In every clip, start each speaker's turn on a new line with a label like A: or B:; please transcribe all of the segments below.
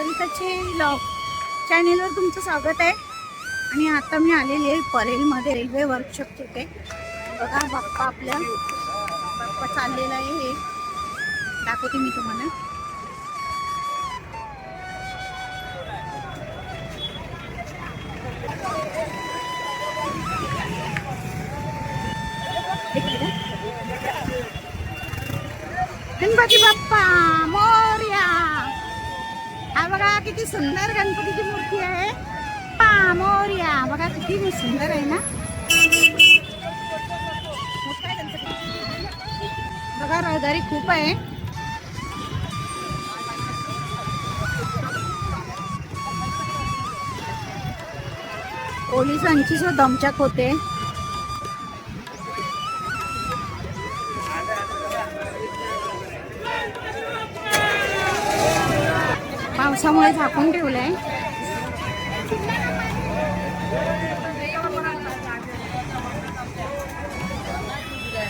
A: संतचे log चॅनेलवर तुमचं स्वागत आहे. आणि आता मी आलेली आहे परेलमध्ये रेल्वे वर्कशॉप तिथे. बघा बाप्पा आपल्या बाप्पा चाललेला आहे हे. दाखवते मी तुम्हाला. गणपती बाप्पा. बघा किती सुंदर गणपतीची मूर्ती आहे. पामोर्या बघा किती सुंदर आहे ना. बघा रहदारी खूप आहे. पोलिसांची सुद्धा दमचाक होते. पावसामुळे झाकून ठेवलंय.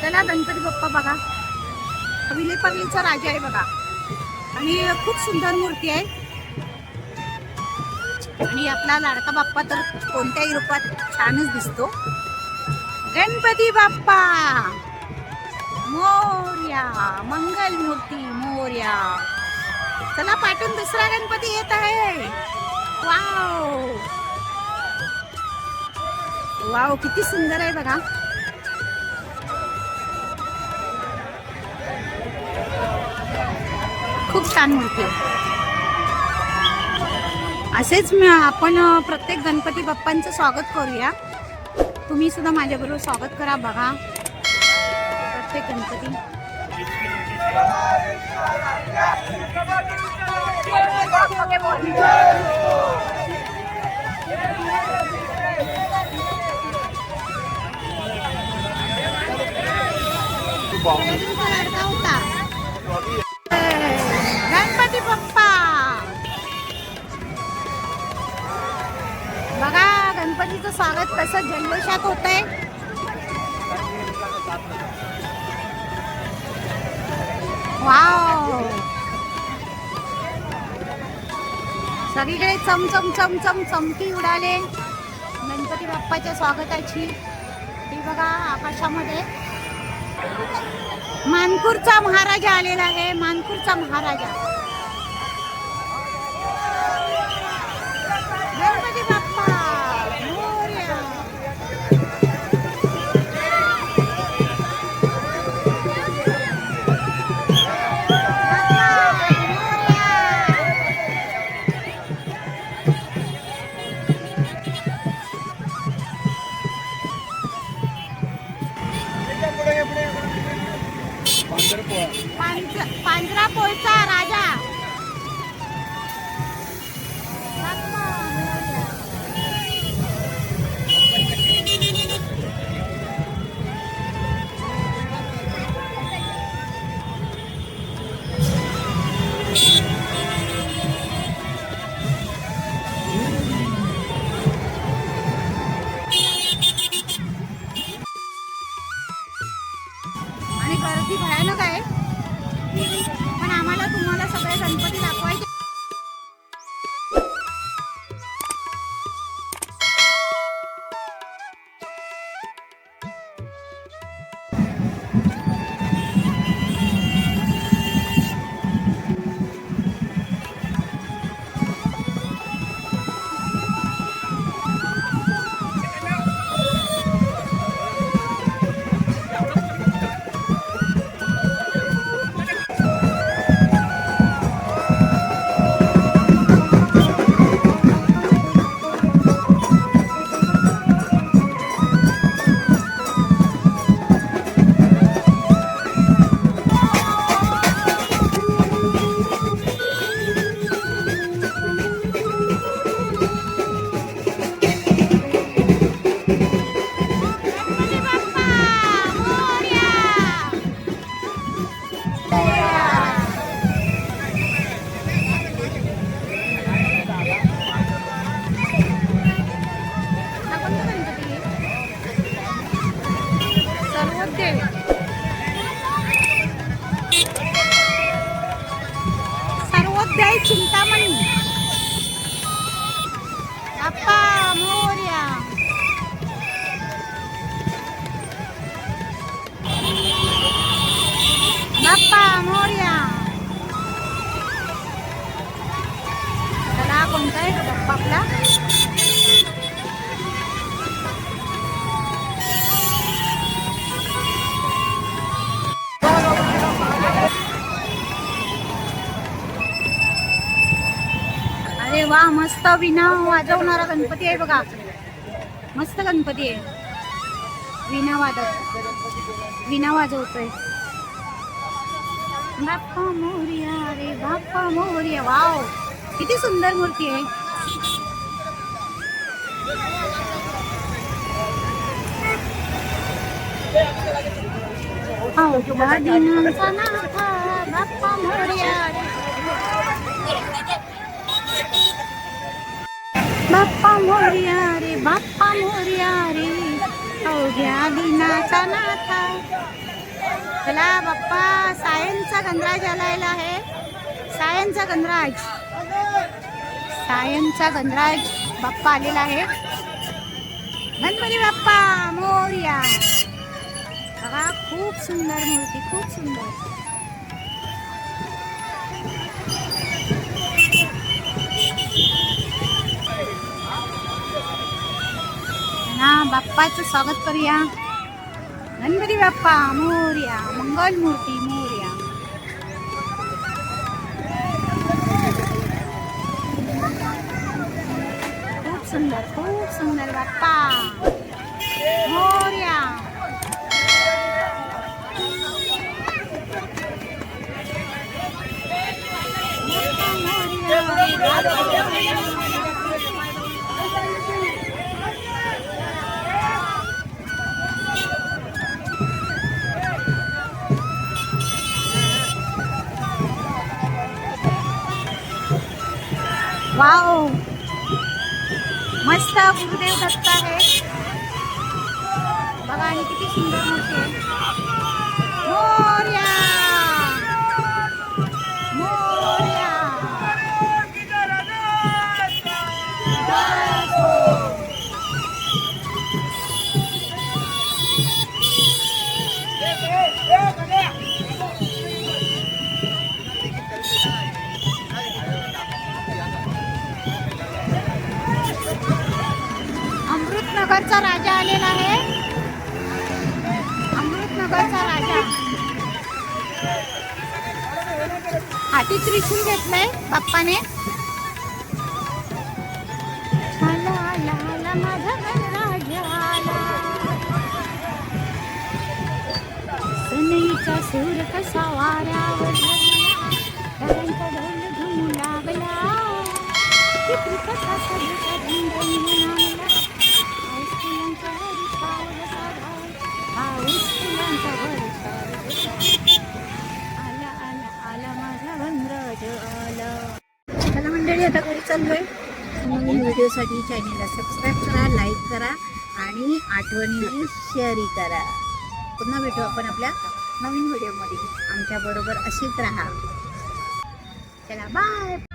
A: चला गणपती बाप्पा बघा. विलेपार्लीचा राजा आहे बघा. आणि खूप सुंदर मूर्ती आहे. आणि आपला लाडका बाप्पा तर कोणत्याही रूपात छानच दिसतो. गणपती बाप्पा! मोर्या मंगल मूर्ती मोर्या. त्याला पाठून दुसरा गणपती येत आहे. वाव. वाव किती सुंदर आहे बघा. खूप छान मूर्ती असेच आपण प्रत्येक गणपती बाप्पांचं स्वागत करूया. तुम्ही सुद्धा माझ्याबरोबर स्वागत करा बघा. प्रत्येक गणपती. गणपती बाप्पा. बघा गणपतीचं स्वागत कसं जल्लोषात होत आहे सगळीकडे चमचम चमचम चमकी उडाले. गणपती बाप्पाच्या स्वागताची. ही बघा आकाशामध्ये. मानपूरचा महाराजा आलेला आहे. मानपूरचा महाराजा. गणपती अरे वा मस्त विना वाजवणारा गणपती आहे बघा. मस्त गणपती आहे. विना वाजव विना वाजवतोय. बाप्पा मोर्या रे बाप्पा मोर्या. वाव किती सुंदर मूर्ती आहे. हो, बाप्पा मोर्या बाप्पा मोर्या रे बाप्पा मोर्या रे. अवघ्या दिनाचा नाथा. चला बाप्पा सायनचा गणराज आलायला आहे. सायनचा गंधराज सायनचा गणराज बाप्पा आलेला आहे. गणपती बाप्पा मोर्या. बघा खूप सुंदर मूर्ती खूप सुंदर. ना बाप्पाचं स्वागत करूया गणपती बाप्पा मोर्या मंगल मूर्ती मोर्या खूप सुंदर खूप सुंदर बाप्पा मोर्या वाव. मस्त गुरुदेव दत्त आहे. बघा आणि किती सुंदर मूर्ती आहे. अमृतनगरचा राजा आलेला आहे. अमृतनगरचा राजा. हाती त्रिशूल घेतलंय बाप्पाने. सूर कसा वाऱ्यावर हलला, लागला व्हिडिओसाठी चॅनेलला सबस्क्राईब करा लाईक करा आणि आठवणीने शेअरही करा. पुन्हा भेटू आपण आपल्या नवीन व्हिडिओमध्ये आमच्याबरोबर असेच अशीच राहा. चला बाय